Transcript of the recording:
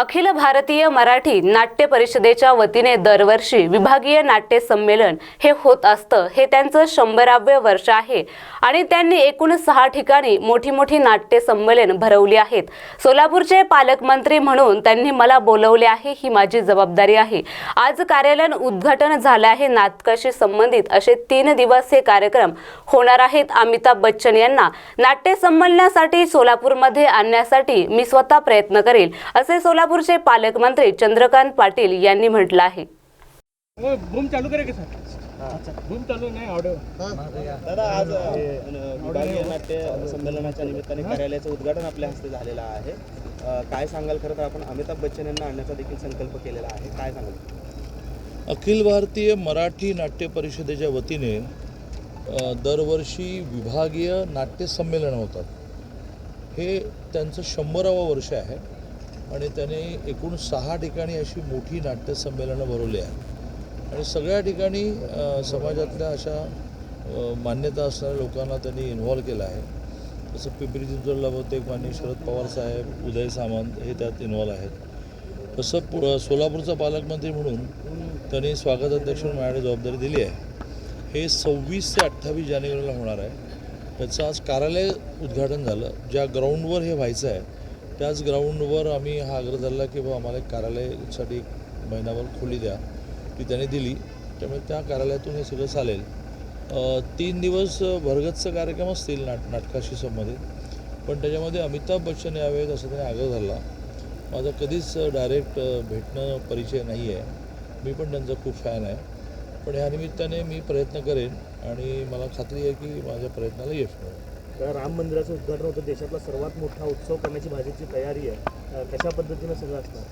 अखिल भारतीय मराठी नाट्य परिषदेच्या वतीने दरवर्षी विभागीय नाट्य संमेलन हे होत असतं. हे त्यांचं शंभराव्य वर्ष आहे. आणि त्यांनी एकूण सहा ठिकाणी मोठी मोठी नाट्य संमेलन भरवली आहेत. सोलापूरचे पालकमंत्री म्हणून त्यांनी मला बोलवले आहे ही माझी जबाबदारी आहे. आज कार्यालय उद्घाटन झालं आहे नाटकाशी संबंधित असे तीन दिवस हे कार्यक्रम होणार आहेत. अमिताभ बच्चन यांना नाट्य संमेलनासाठी सोलापूरमध्ये आणण्यासाठी मी स्वतः प्रयत्न करेल. असे सोलापूरचे पालकमंत्री चंद्रकांत पाटील यांनी म्हटलं आहे. वो बूम चालू करे की सर बूम चालू नाही ऑडिओ. दादा आज अ, विभागीय नाट्य संमेलनाच्या निमित्ताने कार्यालयाचं उद्घाटन आपल्या हस्ते झालेलं आहे. काय सांगाल खरं तर आपण अमिताभ बच्चन यांना आणण्याचा देखील संकल्प केलेला आहे. काय सांगाल? अखिल भारतीय मराठी नाट्य परिषदेच्या वतीने दरवर्षी विभागीय नाट्य संमेलन होतात. हे त्यांचं शंभरावं वर्ष आहे. आणि त्याने एकूण सहा ठिकाणी अशी मोठी नाट्यसंमेलनं भरवली आहेत. आणि सगळ्या ठिकाणी समाजातल्या अशा मान्यता असणाऱ्या लोकांना त्यांनी इन्व्हॉल्व केलं आहे. जसं पिंपरी चिंचवडला बहुतेक माननीय शरद पवार साहेब उदय सामंत हे त्यात इन्व्हॉल्व आहेत. तसं पु सोलापूरचा पालकमंत्री म्हणून त्यांनी स्वागताध्यक्ष म्हणून माझ्याकडे जबाबदारी दिली आहे. हे सव्वीस ते अठ्ठावीस जानेवारीला होणार आहे. त्याचं आज कार्यालय उद्घाटन झालं. ज्या ग्राउंडवर हे व्हायचं आहे त्याच ग्राउंडवर आम्ही हा आग्रह धरला की बाबा आम्हाला एक कार्यालयासाठी एक महिनाभर खोली द्या ती त्याने दिली. त्यामुळे त्या कार्यालयातून हे सगळं चालेल. तीन दिवस भरगतचं कार्यक्रम असतील नाट नाटकाशी संबंधित. पण त्याच्यामध्ये अमिताभ बच्चन यावेत असं त्याने आग्रह धरला. माझा कधीच डायरेक्ट भेटणं परिचय नाही आहे मी पण त्यांचा खूप फॅन आहे. पण ह्या निमित्ताने मी प्रयत्न करेन आणि मला खात्री आहे की माझ्या प्रयत्नाला यश मिळेल. राम मंदिराचं उद्घाटन होतं. देशातला सर्वात मोठा उत्सव करण्याची भाजपची तयारी आहे. कशा पद्धतीनं सगळं असणार?